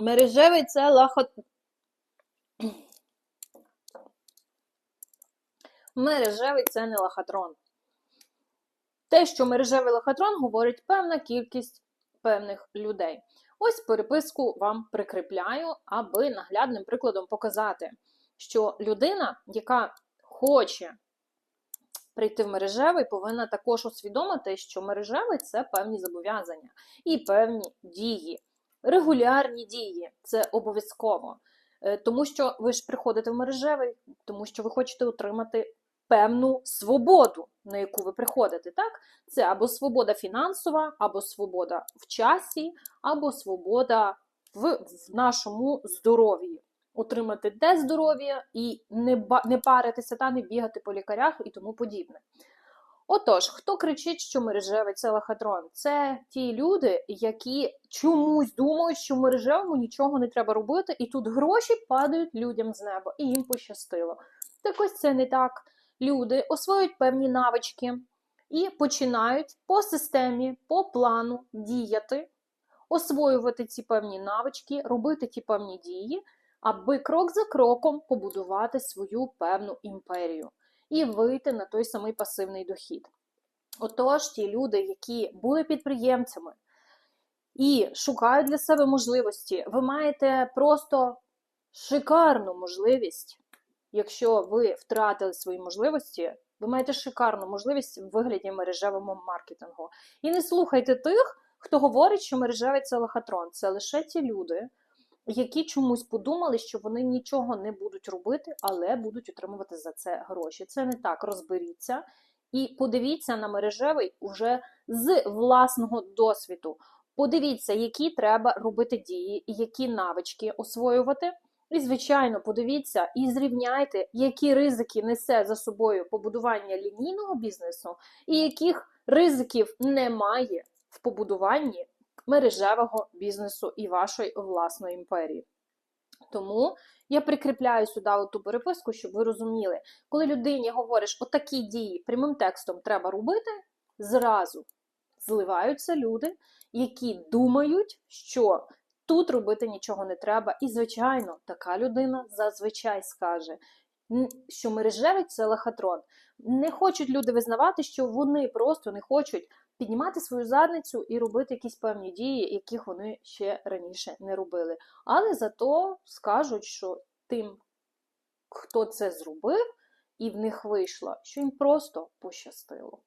Мережевий це лахот. Мережевий це не лохотрон. Те, що мережевий лохотрон, говорить певна кількість певних людей. Ось переписку вам прикріпляю, аби наглядним прикладом показати, що людина, яка хоче прийти в мережевий, повинна також усвідомити, що мережевий це певні зобов'язання і певні дії, регулярні дії це обов'язково. Е, Тому що ви ж приходите в мережевий, тому що ви хочете отримати певну свободу, на яку ви приходите. Так? Це або свобода фінансова, або свобода в часі, або свобода в, в нашому здоров'ї. Отримати те здоров'я і не, не паритися та не бігати по лікарях і тому подібне. Отож, хто кричить, що мережевий це лохотрон? Це ті люди, які чомусь думають, що мережевому нічого не треба робити, і тут гроші падають людям з неба, і їм пощастило. Так ось це не так. Люди освоюють певні навички і починають по системі, по плану діяти, освоювати ці певні навички, робити ті певні дії, аби крок за кроком побудувати свою певну імперію і вийти на той самий пасивний дохід. Отож, ті люди, які були підприємцями і шукають для себе можливості, ви маєте просто шикарну можливість, якщо ви втратили свої можливості, ви маєте шикарну можливість в вигляді мережевого маркетингу. І не слухайте тих, хто говорить, що мережевий це лохотрон. Це лише ті люди, які чомусь подумали, що вони нічого не будуть робити, але будуть отримувати за це гроші. Це не так. Розберіться і подивіться на мережевий уже з власного досвіду. Подивіться, які треба робити дії, які навички освоювати. І, звичайно, подивіться і зрівняйте, які ризики несе за собою побудування лінійного бізнесу, і яких ризиків немає в побудуванні мережевого бізнесу і вашої власної імперії. Тому я прикріпляю сюди ту переписку, щоб ви розуміли, коли людині говориш, отакі дії прямим текстом треба робити, зразу зливаються люди, які думають, що тут робити нічого не треба. І, звичайно, така людина зазвичай скаже, що мережевий це лохотрон. Не хочуть люди визнавати, що вони просто не хочуть піднімати свою задницю і робити якісь певні дії, яких вони ще раніше не робили. Але зато скажуть, що тим, хто це зробив, і в них вийшло, що їм просто пощастило.